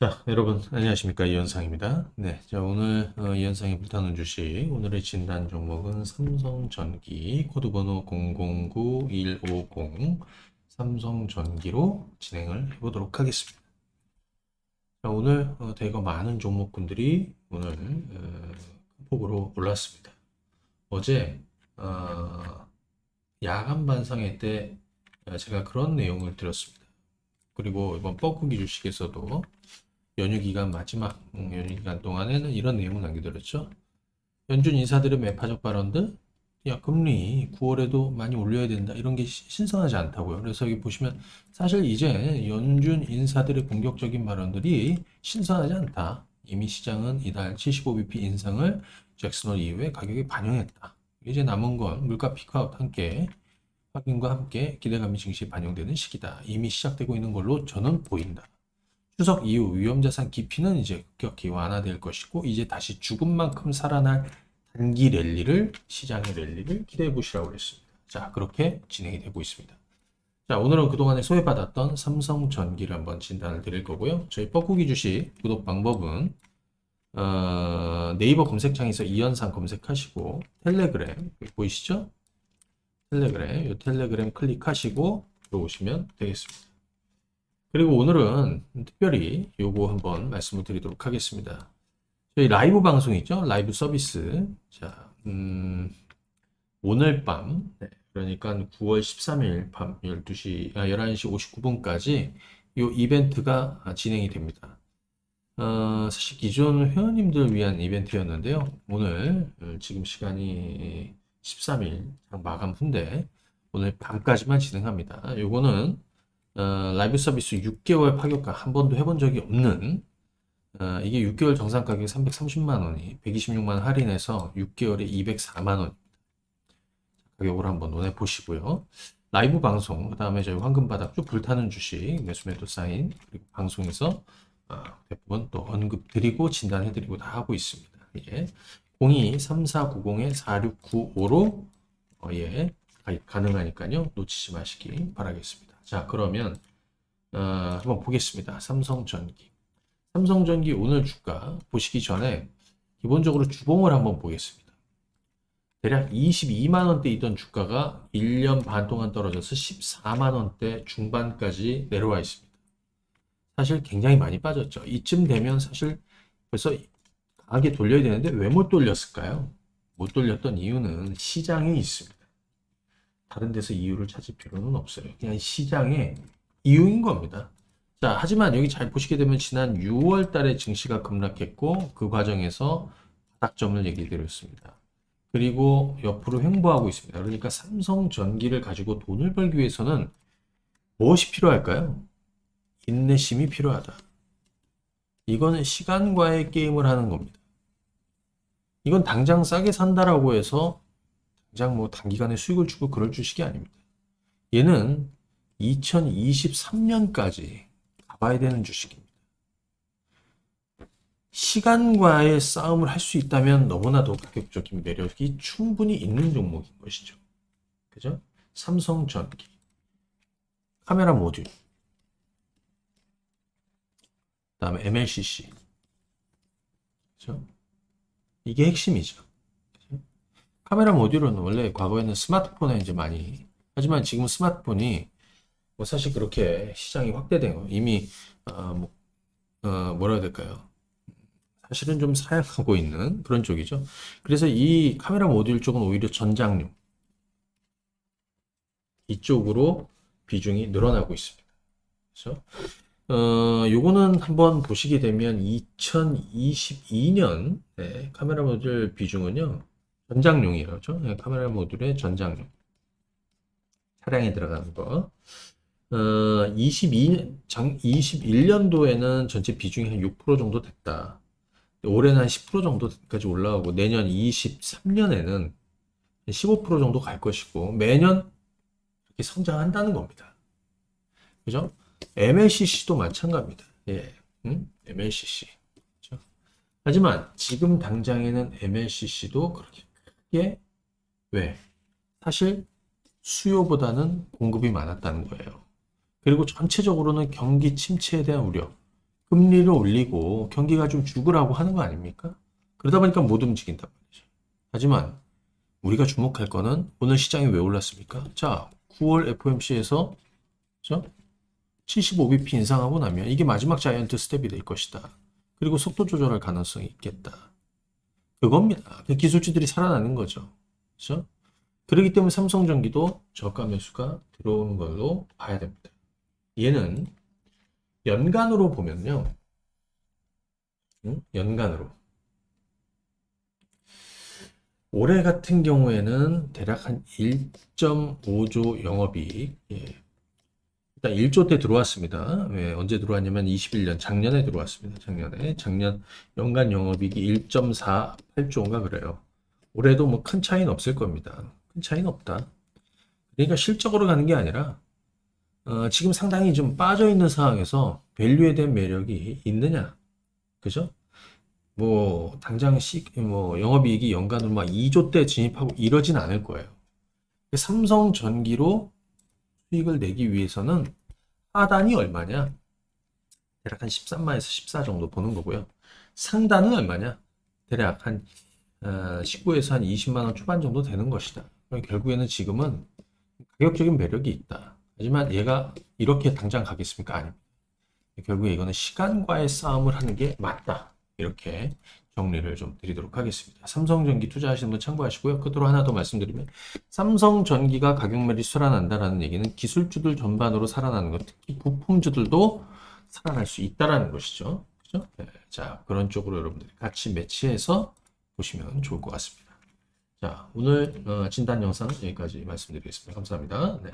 자, 여러분 안녕하십니까 이현상입니다. 네, 자 오늘 어, 이현상이 불타는 주식 오늘의 진단 종목은 삼성전기 코드번호 009150 삼성전기로 진행을 해보도록 하겠습니다. 자, 오늘 어, 대거 많은 종목군들이 오늘 어, 큰 폭으로 올랐습니다. 어제 어, 야간 반상회 때 어, 제가 그런 내용을 드렸습니다. 그리고 이번 뻐꾸기 주식에서도 연휴 기간 마지막 음, 연휴 기간 동안에는 이런 내용을 남겨드렸죠. 연준 인사들의 매파적 발언들, 야 금리 9월에도 많이 올려야 된다 이런 게 시- 신선하지 않다고요. 그래서 여기 보시면 사실 이제 연준 인사들의 공격적인 발언들이 신선하지 않다. 이미 시장은 이달 75bp 인상을 잭슨홀 이후에 가격에 반영했다. 이제 남은 건 물가 피크아웃 함께 확인과 함께 기대감이 증시에 반영되는 시기다. 이미 시작되고 있는 걸로 저는 보인다. 추석 이후 위험자산 기피는 이제 급격히 완화될 것이고 이제 다시 죽은 만큼 살아날 단기 랠리를 시장의 랠리를 기대해 보시라고 그랬습니다. 자 그렇게 진행이 되고 있습니다. 자 오늘은 그동안에 소외받았던 삼성전기를 한번 진단을 드릴 거고요. 저희 뻐꾸기 주식 구독 방법은 어, 네이버 검색창에서 이현상 검색하시고 텔레그램 보이시죠? 텔레그램 이 텔레그램 클릭하시고 들어오시면 되겠습니다. 그리고 오늘은 특별히 요거 한번 말씀을 드리도록 하겠습니다. 저희 라이브 방송 있죠? 라이브 서비스. 자, 음, 오늘 밤, 네, 그러니까 9월 13일 밤 12시, 아, 11시 59분까지 요 이벤트가 아, 진행이 됩니다. 어, 사실 기존 회원님들 위한 이벤트였는데요. 오늘, 어, 지금 시간이 13일 장 마감 후인데, 오늘 밤까지만 진행합니다. 요거는 어, 라이브 서비스 6개월 파격가 한 번도 해본 적이 없는 어, 이게 6개월 정상 가격이 330만 원이 126만 원 할인해서 6개월에 204만 원 가격으로 한번 논해 보시고요. 라이브 방송 그 다음에 저희 황금바닥 쭉 불타는 주식 매수매도 사인 그리고 방송에서 어, 대부분 또 언급 드리고 진단해 드리고 다 하고 있습니다. 예. 02-3490-4695로 어, 예, 가능하니까요. 놓치지 마시기 바라겠습니다. 자, 그러면 어, 한번 보겠습니다. 삼성전기. 삼성전기 오늘 주가 보시기 전에 기본적으로 주봉을 한번 보겠습니다. 대략 22만 원대 있던 주가가 1년 반 동안 떨어져서 14만 원대 중반까지 내려와 있습니다. 사실 굉장히 많이 빠졌죠. 이쯤 되면 사실 벌써 강하게 돌려야 되는데 왜 못 돌렸을까요? 못 돌렸던 이유는 시장에 있습니다. 다른 데서 이유를 찾을 필요는 없어요. 그냥 시장의 이유인 겁니다. 자, 하지만 여기 잘 보시게 되면 지난 6월 달에 증시가 급락했고 그 과정에서 바닥점을 얘기 드렸습니다. 그리고 옆으로 횡보하고 있습니다. 그러니까 삼성전기를 가지고 돈을 벌기 위해서는 무엇이 필요할까요? 인내심이 필요하다. 이거는 시간과의 게임을 하는 겁니다. 이건 당장 싸게 산다라고 해서 당장 뭐 단기간에 수익을 주고 그럴 주식이 아닙니다. 얘는 2023년까지 가봐야 되는 주식입니다. 시간과의 싸움을 할 수 있다면 너무나도 가격적인 매력이 충분히 있는 종목인 것이죠. 그죠? 삼성전기, 카메라 모듈, 그다음에 MLCC, 그죠? 이게 핵심이죠. 카메라 모듈은 원래 과거에는 스마트폰에 이제 많이 하지만 지금 스마트폰이 뭐 사실 그렇게 시장이 확대된 거 이미 어, 뭐, 어, 뭐라 해야 될까요? 사실은 좀 사양하고 있는 그런 쪽이죠. 그래서 이 카메라 모듈 쪽은 오히려 전장용 이쪽으로 비중이 늘어나고 있습니다. 그래서 어, 요거는 한번 보시게 되면 2022년 네, 카메라 모듈 비중은요. 전장용이라죠. 네, 카메라 모듈의 전장용. 차량에 들어가는 거. 어, 22, 장, 21년도에는 전체 비중이 한 6% 정도 됐다. 올해는 한 10% 정도까지 올라오고 내년 23년에는 15% 정도 갈 것이고 매년 이렇게 성장한다는 겁니다. 그죠? MLCC도 마찬가지입니다. 예, 음? MLCC. 그죠? 하지만 지금 당장에는 MLCC도 그렇게 크게 왜? 사실 수요보다는 공급이 많았다는 거예요. 그리고 전체적으로는 경기 침체에 대한 우려. 그 금리를 올리고 경기가 좀 죽으라고 하는 거 아닙니까? 그러다 보니까 못 움직인단 말이죠. 하지만 우리가 주목할 거는 오늘 시장이 왜 올랐습니까? 자, 9월 FOMC에서 그죠? 75bp 인상하고 나면 이게 마지막 자이언트 스텝이 될 것이다. 그리고 속도 조절할 가능성이 있겠다. 그겁니다. 그 기술주들이 살아나는 거죠. 그렇죠? 그렇기 때문에 삼성전기도 저가 매수가 들어오는 걸로 봐야 됩니다. 얘는 연간으로 보면요. 응? 연간으로. 올해 같은 경우에는 대략 한 1.5조 영업이익. 예. 일단 1조 때 들어왔습니다. 왜 언제 들어왔냐면 21년 작년에 들어왔습니다. 작년에 작년 연간 영업이익이 1.48조인가 그래요. 올해도 뭐 큰 차이는 없을 겁니다. 큰 차이는 없다. 그러니까 실적으로 가는 게 아니라 어, 지금 상당히 좀 빠져 있는 상황에서 밸류에 대한 매력이 있느냐, 그죠? 뭐 당장 시, 뭐 영업이익이 연간으로 막 2조 대 진입하고 이러진 않을 거예요. 삼성전기로 수익을 내기 위해서는 하단이 얼마냐? 대략 한 13만에서 14 정도 보는 거고요. 상단은 얼마냐? 대략 한 어, 19에서 한 20만 원 초반 정도 되는 것이다. 결국에는 지금은 가격적인 매력이 있다. 하지만 얘가 이렇게 당장 가겠습니까? 아닙니다. 결국에 이거는 시간과의 싸움을 하는 게 맞다. 이렇게 정리를 좀 드리도록 하겠습니다. 삼성전기 투자하시는 분 참고하시고요. 끝으로 하나 더 말씀드리면 삼성전기가 가격 매리 살아난다라는 얘기는 기술주들 전반으로 살아나는 것, 특히 부품주들도 살아날 수 있다라는 것이죠. 그죠? 네, 자, 그런 쪽으로 여러분들이 같이 매치해서 보시면 좋을 것 같습니다. 자, 오늘 어, 진단 영상 여기까지 말씀드리겠습니다. 감사합니다. 네.